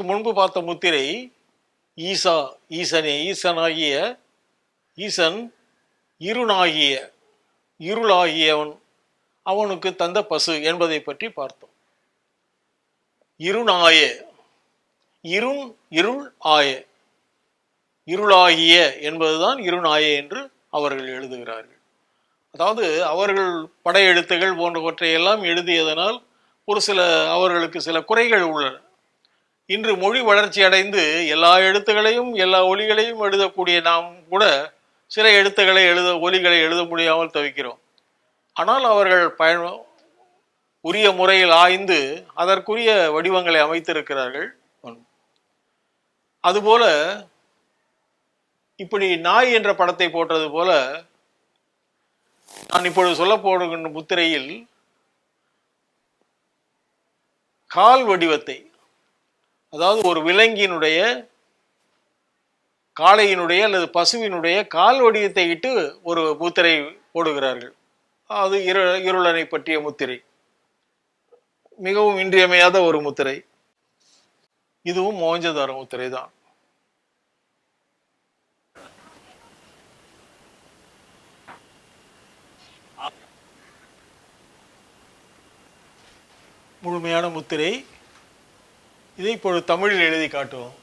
இதற்கு முன்பு பார்த்த முத்திரை ஈசா ஈசனே ஈசனாகிய ஈசன் இருளாகிய இருளாகியவன் அவனுக்கு தந்த பசு என்பதை பற்றி பார்த்தோம். இருணாய இருண் இருள் ஆய இருளாகிய என்பதுதான் இருநாய என்று அவர்கள் எழுதுகிறார்கள். அதாவது அவர்கள் படையெழுத்துகள் போன்றவற்றை எல்லாம் எழுதியதனால் ஒரு சில அவர்களுக்கு சில குறைகள் உள்ளன. இன்று மொழி வளர்ச்சி அடைந்து எல்லா எழுத்துகளையும் எல்லா ஒலிகளையும் எழுதக்கூடிய நாம் கூட சில எழுத்துக்களை எழுத ஒலிகளை எழுத முடியாமல் தவிக்கிறோம். ஆனால் அவர்கள் பயன் உரிய முறையில் ஆய்ந்து அதற்குரிய வடிவங்களை அமைத்திருக்கிறார்கள். அதுபோல இப்படி நாய் என்ற படத்தை போட்டது போல நான் இப்பொழுது சொல்ல போடுகின்ற முத்திரையில் கால் வடிவத்தை அதாவது ஒரு விலங்கினுடைய காளையினுடைய அல்லது பசுவினுடைய கால் வடிவத்தை இட்டு ஒரு முத்திரை போடுகிறார்கள். அது இரு இருளனை பற்றிய முத்திரை. மிகவும் இன்றியமையாத ஒரு முத்திரை. இதுவும் மோஞ்சதார முத்திரை தான். முழுமையான முத்திரை இதை இப்பொழுது தமிழில் எழுதி காட்டுவோம்.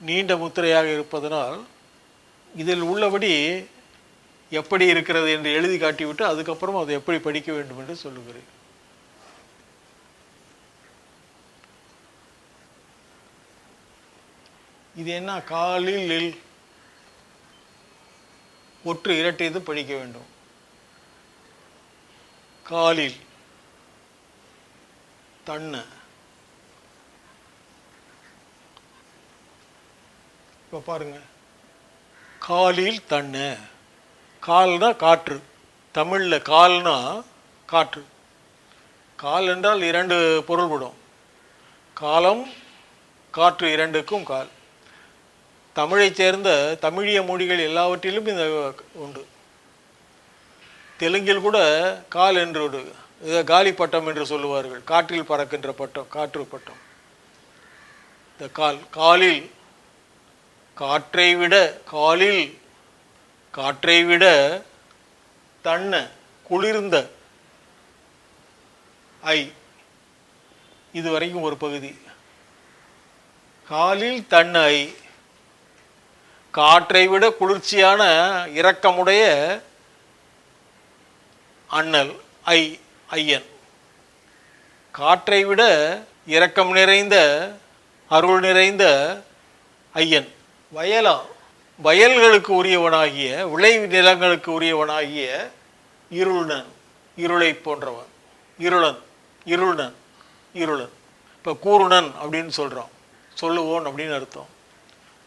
நீண்ட முத்திரையாக இருப்பதனால் இதில் உள்ளபடி எப்படி இருக்கிறது என்று எழுதி காட்டிவிட்டு அதுக்கப்புறம் அதை எப்படி படிக்க வேண்டும் என்று சொல்லுகிறேன். இது என்ன? காலில் ஒற்று இரட்டை இது படிக்க வேண்டும். காலில் தண்ணு இப்போ பாருங்க. காலில் தண்ணு கால்னா காற்று. தமிழில் கால்னா காற்று. கால் என்றால் இரண்டு பொருள்படும். காலம் காற்று இரண்டுக்கும் கால். தமிழைச் சேர்ந்த தமிழிய மொழிகள் எல்லாவற்றிலும் இந்த உண்டு. தெலுங்கில் கூட கால் என்று ஒரு இதை காலி பட்டம் என்று சொல்லுவார்கள். காற்றில் பறக்கின்ற பட்டம் காற்று பட்டம். இந்த கால் காலில் காற்றை விட காலில் காற்றை விட தன்ன குளிர்ந்த ஐ. இது வரைக்கும் ஒரு பகுதி. காலில் தன்னை ஐ. காற்றை விட குளிர்ச்சியான இரக்கமுடைய அண்ணல் ஐ ஐயன். காற்றை விட இரக்கம் நிறைந்த அருள் நிறைந்த ஐயன். வயலா வயல்களுக்கு உரியவனாகிய விளை நிலங்களுக்கு உரியவனாகிய இருளன் இருளை போன்றவன். இருளன் இருளன் இருளன். இப்போ கூருணன் அப்படின்னு சொல்கிறோம் சொல்லுவோன் அப்படின்னு அர்த்தம்.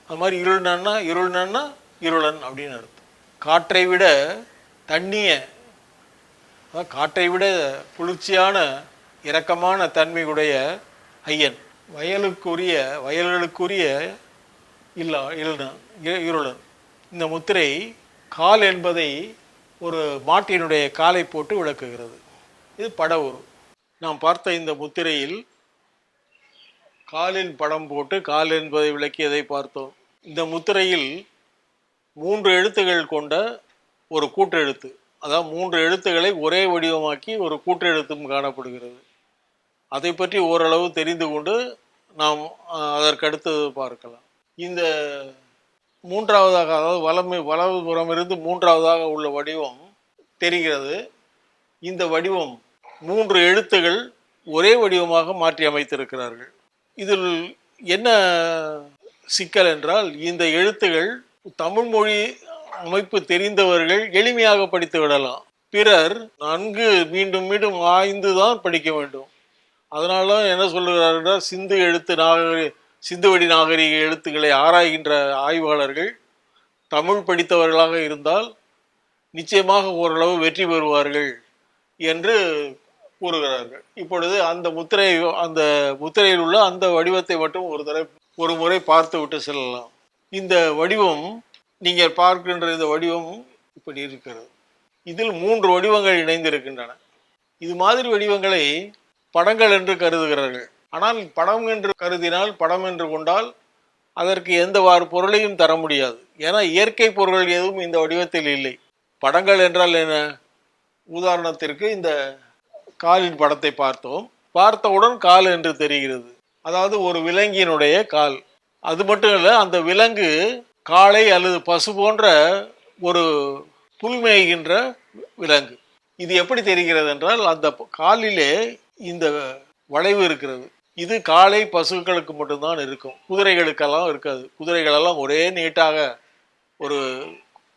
அது மாதிரி இருள்னன்னா இருள்னன்னா இருளன் அப்படின்னு அர்த்தம். காற்றை விட தண்ணியை காட்டை விட குளிர்ச்சியான இரக்கமான தன்மையுடைய ஐயன். வயலுக்குரிய வயல்களுக்குரிய இல்லா இருளன் இருளன் இந்த முத்திரை கால் என்பதை ஒரு மாட்டினுடைய காலை போட்டு விளக்குகிறது. இது படவுரு. நாம் பார்த்த இந்த முத்திரையில் காலின் படம் போட்டு கால் என்பதை விளக்கியதை பார்த்தோம். இந்த முத்திரையில் மூன்று எழுத்துகள் கொண்ட ஒரு கூட்டெழுத்து. அதாவது மூன்று எழுத்துக்களை ஒரே வடிவமாக்கி ஒரு கூட்டெழுத்தும் காணப்படுகிறது. அதை பற்றி ஓரளவு தெரிந்து கொண்டு நாம் அதற்கடுத்து பார்க்கலாம். இந்த மூன்றாவதாக அதாவது வலமை வலதுபுறம் இருந்து மூன்றாவதாக உள்ள வடிவம் தெரிகிறது. இந்த வடிவம் மூன்று எழுத்துகள் ஒரே வடிவமாக மாற்றி அமைத்திருக்கிறார்கள். இதில் என்ன சிக்கல் என்றால் இந்த எழுத்துகள் தமிழ் மொழி அமைப்பு தெரிந்தவர்கள் எளிமையாக படித்து விடலாம். பிறர் நன்கு மீண்டும் மீண்டும் ஆய்ந்துதான் படிக்க வேண்டும். அதனால தான் என்ன சொல்லுகிறார்கள்? சிந்து எழுத்து நாகரி சிந்துவெடி நாகரிக எழுத்துக்களை ஆராய்கின்ற ஆய்வாளர்கள் தமிழ் படித்தவர்களாக இருந்தால் நிச்சயமாக ஓரளவு வெற்றி பெறுவார்கள் என்று கூறுகிறார்கள். இப்பொழுது அந்த முத்திரை அந்த முத்திரையில் உள்ள அந்த வடிவத்தை மட்டும் ஒரு தடவை ஒரு முறை பார்த்து விட்டு செல்லலாம். இந்த வடிவம் நீங்கள் பார்க்கின்ற இந்த வடிவமும் இப்படி இருக்கிறது. இதில் மூன்று வடிவங்கள் இணைந்திருக்கின்றன. இது மாதிரி வடிவங்களை படங்கள் என்று கருதுகிறார்கள். ஆனால் படம் என்று கருதினால் படம் என்று கொண்டால் அதற்கு எந்தவாறு பொருளையும் தர முடியாது. ஏன்னா இயற்கை பொருள்கள் எதுவும் இந்த வடிவத்தில் இல்லை. படங்கள் என்றால் என்ன? உதாரணத்திற்கு இந்த காலின் படத்தை பார்த்தோம். பார்த்தவுடன் கால் என்று தெரிகிறது. அதாவது ஒரு விலங்கினுடைய கால். அது மட்டும் இல்லை அந்த விலங்கு காளை அல்லது பசு போன்ற ஒரு புல் மேய்கின்ற விலங்கு. இது எப்படி தெரிகிறது என்றால் அந்த காலிலே இந்த வளைவு இருக்கிறது. இது காளை பசுக்களுக்கு மட்டும்தான் இருக்கும். குதிரைகளுக்கெல்லாம் இருக்காது. குதிரைகளெல்லாம் ஒரே நீட்டாக ஒரு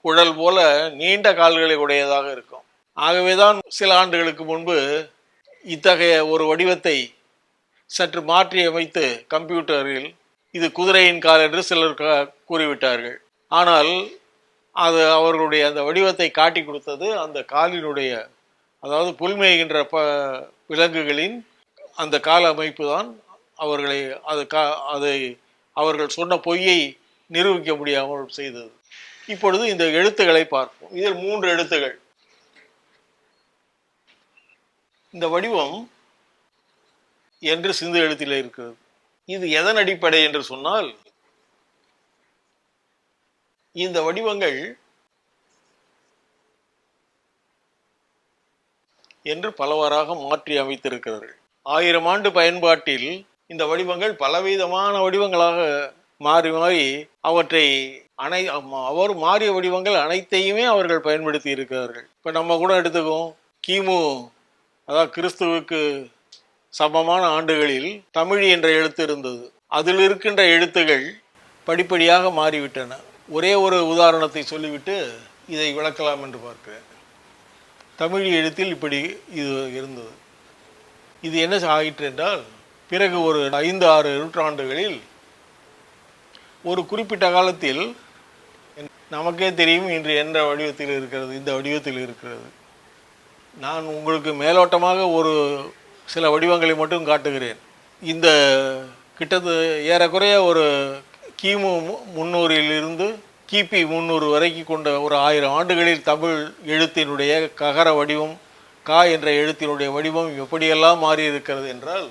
குழல் போல நீண்ட கால்களை உடையதாக இருக்கும். ஆகவேதான் சில ஆண்டுகளுக்கு முன்பு இத்தகைய ஒரு வடிவத்தை சற்று மாற்றி அமைத்து கம்ப்யூட்டரில் இது குதிரையின் கால் என்று சிலர் க- கூறிவிட்டார்கள். ஆனால் அது அவர்களுடைய அந்த வடிவத்தை காட்டி கொடுத்தது அந்த காலினுடைய அதாவது புல்மேய்கின்ற ப விலங்குகளின் அந்த கால அமைப்பு தான் அவர்களை அது கா அதை அவர்கள் சொன்ன பொய்யை நிரூபிக்க முடியாமல் செய்தது. இப்பொழுது இந்த எழுத்துக்களை பார்ப்போம். இதில் மூன்று எழுத்துகள். இந்த வடிவம் என்று சிந்து எழுத்தில் இருக்கிறது. இது எதன் அடிப்படை என்று சொன்னால் இந்த வடிவங்கள் என்று பலவாறாக மாற்றி அமைத்திருக்கிறார்கள் ஆயிரம் ஆண்டு பயன்பாட்டில் இந்த வடிவங்கள் பலவிதமான வடிவங்களாக மாறி மாறி அவற்றை அனை அவர் மாறிய வடிவங்கள் அனைத்தையுமே அவர்கள் பயன்படுத்தி இருக்கிறார்கள். இப்போ நம்ம கூட எடுத்துக்கோ கிமு அதாவது கிறிஸ்துவுக்கு சமமான ஆண்டுகளில் தமிழ் என்ற எழுத்து இருந்தது. அதில் இருக்கின்ற எழுத்துகள் படிப்படியாக மாறிவிட்டன. ஒரே ஒரு உதாரணத்தை சொல்லிவிட்டு இதை விளக்கலாம் என்று பார்க்கிறேன். தமிழ் எழுத்தில் இப்படி இது இருந்தது. இது என்ன ஆயிற்று என்றால் பிறகு ஒரு ஐந்து ஆறு நூற்றாண்டுகளில் ஒரு குறிப்பிட்ட காலத்தில் நமக்கே தெரியும் இன்று என்ற வடிவத்தில் இருக்கிறது இந்த வடிவத்தில் இருக்கிறது. நான் உங்களுக்கு மேலோட்டமாக ஒரு சில வடிவங்களை மட்டும் காட்டுகிறேன். இந்த கிட்டத்து ஏறக்குறைய ஒரு கிமு முன்னூறிலிருந்து கிபி முந்நூறு வரைக்கும் கொண்ட ஒரு ஆயிரம் ஆண்டுகளில் தமிழ் எழுத்தினுடைய ககர வடிவம் கா என்ற எழுத்தினுடைய வடிவம் எப்படியெல்லாம் மாறி இருக்கிறது என்றால்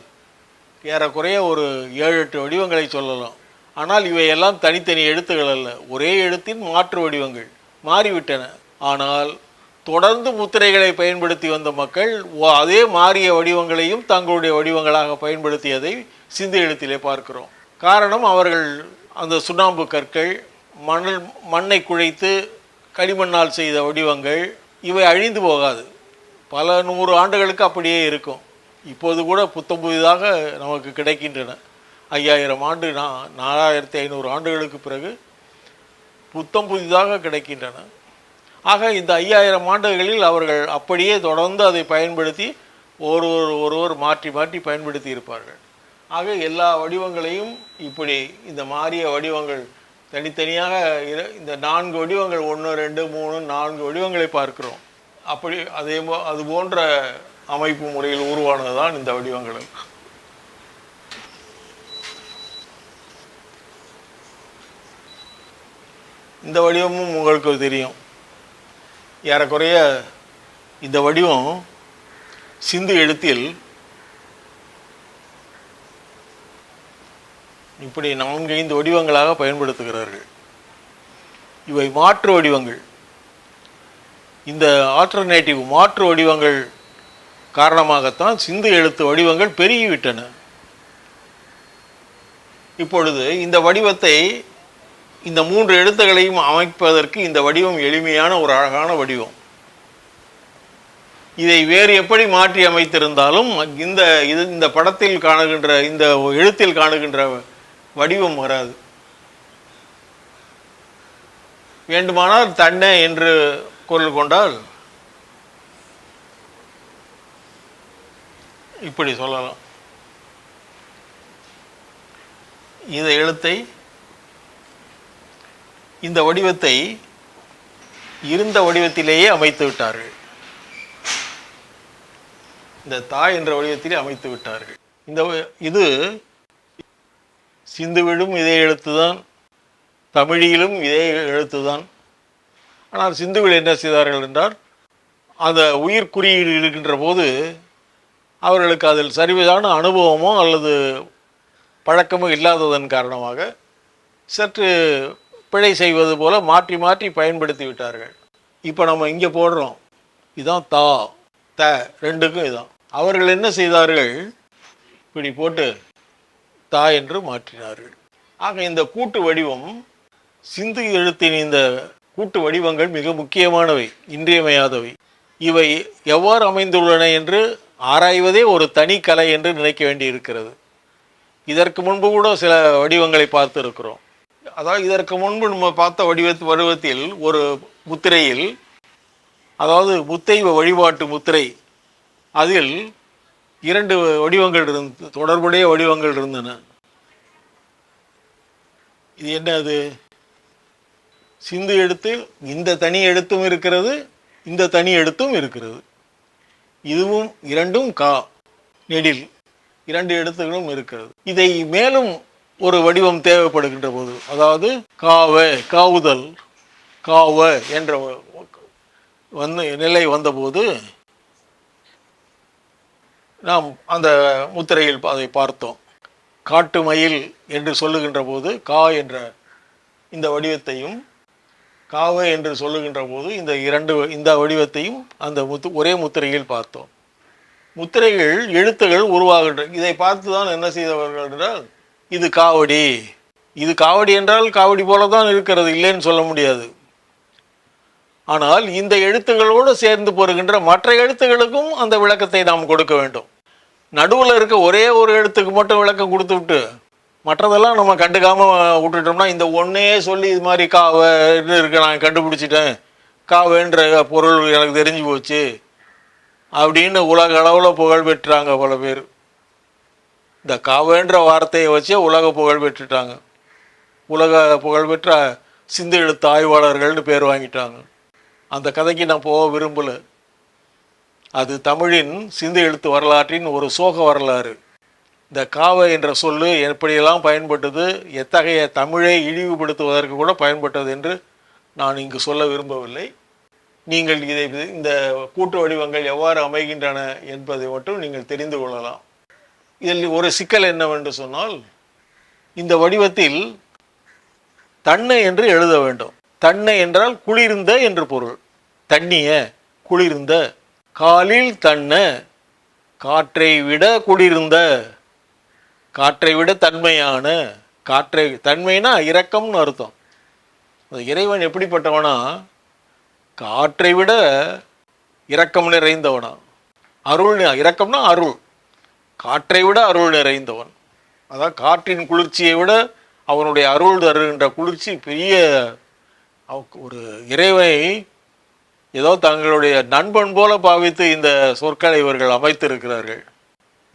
ஏறக்குறைய ஒரு ஏழு எட்டு வடிவங்களை சொல்லலாம். ஆனால் இவையெல்லாம் தனித்தனி எழுத்துக்கள் அல்ல. ஒரே எழுத்தின் மாற்று வடிவங்கள் மாறிவிட்டன. ஆனால் தொடர்ந்து முத்திரைகளை பயன்படுத்தி வந்த மக்கள் அதே மாறிய வடிவங்களையும் தங்களுடைய வடிவங்களாக பயன்படுத்தியதை சிந்து எழுத்திலே பார்க்கிறோம். காரணம் அவர்கள் அந்த சுண்ணாம்பு கற்கள் மணல் மண்ணை குழைத்து களிமண்ணால் செய்த வடிவங்கள் இவை அழிந்து போகாது. பல நூறு ஆண்டுகளுக்கு அப்படியே இருக்கும். இப்போது கூட புத்தம் புதிதாக நமக்கு கிடைக்கின்றன. ஐயாயிரம் ஆண்டு நா நாலாயிரத்தி ஐநூறு ஆண்டுகளுக்கு பிறகு புத்தம் புதிதாக கிடைக்கின்றன. ஆக இந்த ஐயாயிரம் ஆண்டுகளில் அவர்கள் அப்படியே தொடர்ந்து அதை பயன்படுத்தி ஒருவர் ஒருவர் மாற்றி மாற்றி பயன்படுத்தி இருப்பார்கள். ஆக எல்லா வடிவங்களையும் இப்படி இந்த மாறிய வடிவங்கள் தனித்தனியாக இரு- இந்த நான்கு வடிவங்கள் ஒன்று ரெண்டு மூணு நான்கு வடிவங்களை பார்க்கிறோம். அப்படி அதே போ அது போன்ற அமைப்பு முறையில் உருவானது தான் இந்த வடிவங்கள். இந்த வடிவமும் உங்களுக்கு தெரியும். ஏறக்குறைய இந்த வடிவம் சிந்து எழுத்தில் இப்படி நான்கைந்து வடிவங்களாக பயன்படுத்துகிறார்கள். இவை மாற்று வடிவங்கள். இந்த ஆல்டர்னேட்டிவ் மாற்று வடிவங்கள் காரணமாகத்தான் சிந்து எழுத்து வடிவங்கள் பெருகிவிட்டன. இப்பொழுது இந்த வடிவத்தை இந்த மூன்று எழுத்துக்களையும் அமைப்பதற்கு இந்த வடிவம் எளிமையான ஒரு அழகான வடிவம். இதை வேறு எப்படி மாற்றி அமைத்திருந்தாலும் இந்த இது இந்த படத்தில் காணுகின்ற இந்த எழுத்தில் காணுகின்ற வடிவம் வராது. வேண்டுமானால் தன்னை என்று குரல் கொண்டால் இப்படி சொல்லலாம். இந்த எழுத்தை இந்த வடிவத்தை இருந்த வடிவத்திலேயே அமைத்து விட்டார்கள். இந்த தாய் என்ற வடிவத்திலே அமைத்து விட்டார்கள். இந்த இது சிந்துவிலும் இதே எழுத்துதான் தமிழிலும் இதே எழுத்துதான். ஆனால் சிந்துவில் என்ன செய்தார்கள் என்றால் அந்த உயிர் குறியீடு இருக்கின்ற போது அவர்களுக்கு அதில் சரிவதான அனுபவமோ அல்லது பழக்கமோ இல்லாததன் காரணமாக சற்று பிழை செய்வது போல மாற்றி மாற்றி பயன்படுத்தி விட்டார்கள். இப்போ நம்ம இங்கே போடுறோம். இதான் தா த ரெண்டுக்கும் இதான். அவர்கள் என்ன செய்தார்கள்? இப்படி போட்டு தா என்று மாற்றினார்கள். ஆக இந்த கூட்டு வடிவம் சிந்து எழுத்தின் இந்த கூட்டு வடிவங்கள் மிக முக்கியமானவை இன்றியமையாதவை. இவை எவ்வாறு அமைந்துள்ளன என்று ஆராய்வதே ஒரு தனி கலை என்று நினைக்க வேண்டி இருக்கிறது இதற்கு முன்பு கூட சில வடிவங்களை பார்த்து இருக்கிறோம் அதாவது இதற்கு முன்பு நம்ம பார்த்த வடிவத்து வடிவத்தில் ஒரு முத்திரையில் அதாவது முத்தைவ வழிபாட்டு முத்திரை அதில் இரண்டு வடிவங்கள் இருந்து தொடர்புடைய வடிவங்கள் இருந்தன. இது என்ன அது? சிந்து எழுத்து இந்த தனி எழுத்தும் இருக்கிறது இந்த தனி எழுத்தும் இருக்கிறது. இதுவும் இரண்டும் கா நெடில் இரண்டு எழுத்துகளும் இருக்கிறது. இதை மேலும் ஒரு வடிவம் தேவைப்படுகின்ற போது அதாவது காவ காவுதல் காவ என்ற வந்து நிலை வந்தபோது நாம் அந்த முத்திரையில் அதை பார்த்தோம். காட்டு மயில் என்று சொல்லுகின்ற போது கா என்ற இந்த வடிவத்தையும் காவ என்று சொல்லுகின்ற போது இந்த இரண்டு இந்த வடிவத்தையும் அந்த முத்து ஒரே முத்திரையில் பார்த்தோம். முத்திரைகள் எழுத்துகள் உருவாகின்ற இதை பார்த்து தான் என்ன செய்தவர்கள் என்றால் இது காவடி. இது காவடி என்றால் காவடி போல தான் இருக்கிறது இல்லைன்னு சொல்ல முடியாது. ஆனால் இந்த எழுத்துகளோடு சேர்ந்து போருகின்ற மற்ற எழுத்துகளுக்கும் அந்த விளக்கத்தை நாம் கொடுக்க வேண்டும். நடுவில் இருக்க ஒரே ஒரு எழுத்துக்கு மட்டும் விளக்கம் கொடுத்து விட்டு மற்றதெல்லாம் நம்ம கண்டுக்காமல் விட்டுட்டோம்னா இந்த ஒன்றே சொல்லி இது மாதிரி காவன்னு இருக்கு நான் கண்டுபிடிச்சிட்டேன். காவன்ற பொருள் எனக்கு தெரிஞ்சு போச்சு. அப்படின்னு உலக அளவில் புகழ் பெற்றாங்க பல பேர். இந்த காவன்ற வார்த்தையை வச்சே உலக புகழ் பெற்றுட்டாங்க. உலக புகழ்பெற்ற சிந்து எழுத்து ஆய்வாளர்கள்னு பேர் வாங்கிட்டாங்க. அந்த கதைக்கு நான் போக விரும்பலை. அது தமிழின் சிந்து எழுத்து வரலாற்றின் ஒரு சோக வரலாறு. இந்த காவை என்ற சொல்லு எப்படியெல்லாம் பயன்பட்டது எத்தகைய தமிழை இழிவுபடுத்துவதற்கு கூட பயன்பட்டது என்று நான் இங்கு சொல்ல விரும்பவில்லை. நீங்கள் இதை இந்த கூட்டு வடிவங்கள் எவ்வாறு அமைகின்றன என்பதை மட்டும் நீங்கள் தெரிந்து கொள்ளலாம். இதில் ஒரு சிக்கல் என்னவென்று சொன்னால் இந்த வடிவத்தில் தன்னை என்று எழுத வேண்டும். தன்னை என்றால் குளிர்ந்த என்று பொருள். தண்ணிய குளிர்ந்த காலில் தன்ன காற்றை விட குளிர்ந்த. காற்றை விட தன்மையான காற்றை தன்மைனா இரக்கம்னு அர்த்தம். இறைவன் எப்படிப்பட்டவனா? காற்றை விட இரக்கம் நிறைந்தவனா. அருள் இரக்கம்னா அருள். காற்றை விட அருள் நிறைந்தவன். அதான் காற்றின் குளிர்ச்சியை விட அவனுடைய அருள் தருகின்ற குளிர்ச்சி பெரிய ஒரு இறைவனை ஏதோ தங்களுடைய நண்பன் போல பாவித்து இந்த சொற்களை இவர்கள் அமைத்திருக்கிறார்கள்.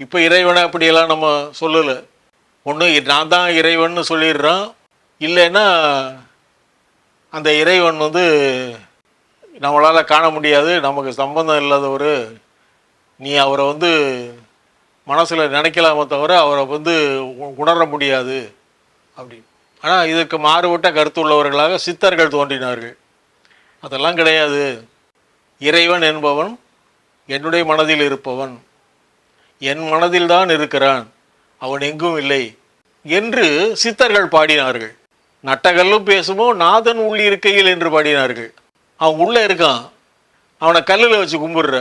இப்போ இறைவனை அப்படியெல்லாம் நம்ம சொல்லலை. ஒன்று நான் தான் இறைவன்னு சொல்லிடுறான். இல்லைன்னா அந்த இறைவன் வந்து நம்மளால் காண முடியாது நமக்கு சம்பந்தம் இல்லாதவர். நீ அவரை வந்து மனசில் நினைக்கலாமே தவிர அவரை வந்து உணர முடியாது. அப்படின்னு ஆனால் இதற்கு மாறுபட்ட கருத்துள்ளவர்களாக சித்தர்கள் தோன்றினார்கள். அதெல்லாம் கிடையாது. இறைவன் என்பவன் என்னுடைய மனதில் இருப்பவன். என் மனதில் தான் இருக்கிறான். அவன் எங்கும் இல்லை என்று சித்தர்கள் பாடினார்கள். நட்டகல்லும் பேசுமோ நாதன் உள்ளிருக்கையில் என்று பாடினார்கள். அவன் உள்ளே இருக்கான். அவனை கல்லில் வச்சு கும்பிடுற.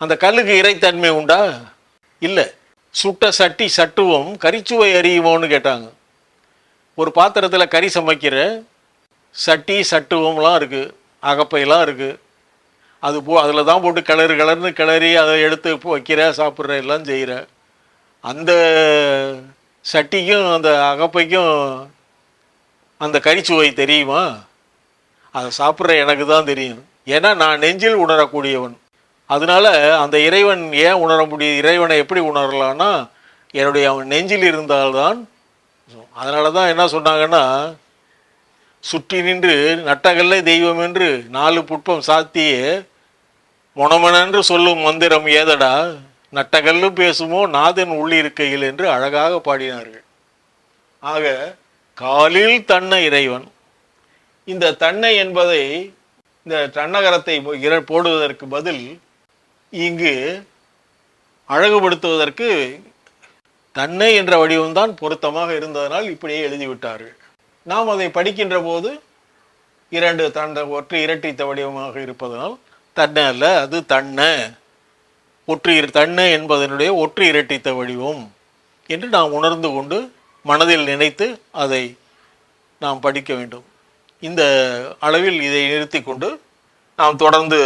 அந்த கல்லுக்கு இறைத்தன்மை உண்டா? இல்லை. சுட்ட சட்டி சட்டுவோம் கரிச்சுவை அறியுவோன்னு கேட்டாங்க. ஒரு பாத்திரத்தில் கறி சமைக்கிற சட்டி சட்டுவோம்லாம் இருக்குது அகப்பையெல்லாம் இருக்குது அது போ அதில் தான் போட்டு கிளறு கிளறுனு கிளறி அதை எடுத்து வைக்கிற சாப்பிட்ற எல்லாம் செய்கிற அந்த சட்டிக்கும் அந்த அகப்பைக்கும் அந்த கறிச்சுவை தெரியுமா? அதை சாப்பிட்ற எனக்கு தான் தெரியும். ஏன்னா நான் நெஞ்சில் உணரக்கூடியவன். அதனால அந்த இறைவன் ஏன் உணர முடியும் இறைவனை எப்படி உணரலான்னா என்னுடைய அவன் நெஞ்சில் இருந்தால்தான். அதனால தான் என்ன சொன்னாங்கன்னா சுற்றி நின்று நட்டகல்ல தெய்வம் என்று நாலு புட்பம் சாத்தியே மொனமனென்று சொல்லும் மந்திரம் ஏதடா? நட்டகல்லு பேசுமோ நாதன் உள்ளிருக்கையில் என்று அழகாக பாடினார்கள். ஆக காலில் தன்னை இறைவன். இந்த தன்னை என்பதை இந்த தன்னகரத்தை இர- போடுவதற்கு பதில் இங்கு அழகுபடுத்துவதற்கு தன்னை என்ற வடிவம்தான் பொருத்தமாக இருந்ததனால் இப்படியே எழுதிவிட்டார்கள். நாம் அதை படிக்கின்ற போது இரண்டு தண்ட ஒற்று இரட்டித்த வடிவமாக இருப்பதனால் தன்னை அல்ல அது தன்ன. ஒற்று தன்னை தன்ன என்பதனுடைய ஒற்று இரட்டித்த வடிவம் என்று நாம் உணர்ந்து கொண்டு மனதில் நினைத்து அதை நாம் படிக்க வேண்டும். இந்த அளவில் இதை நிறுத்தி கொண்டு நாம் தொடர்ந்து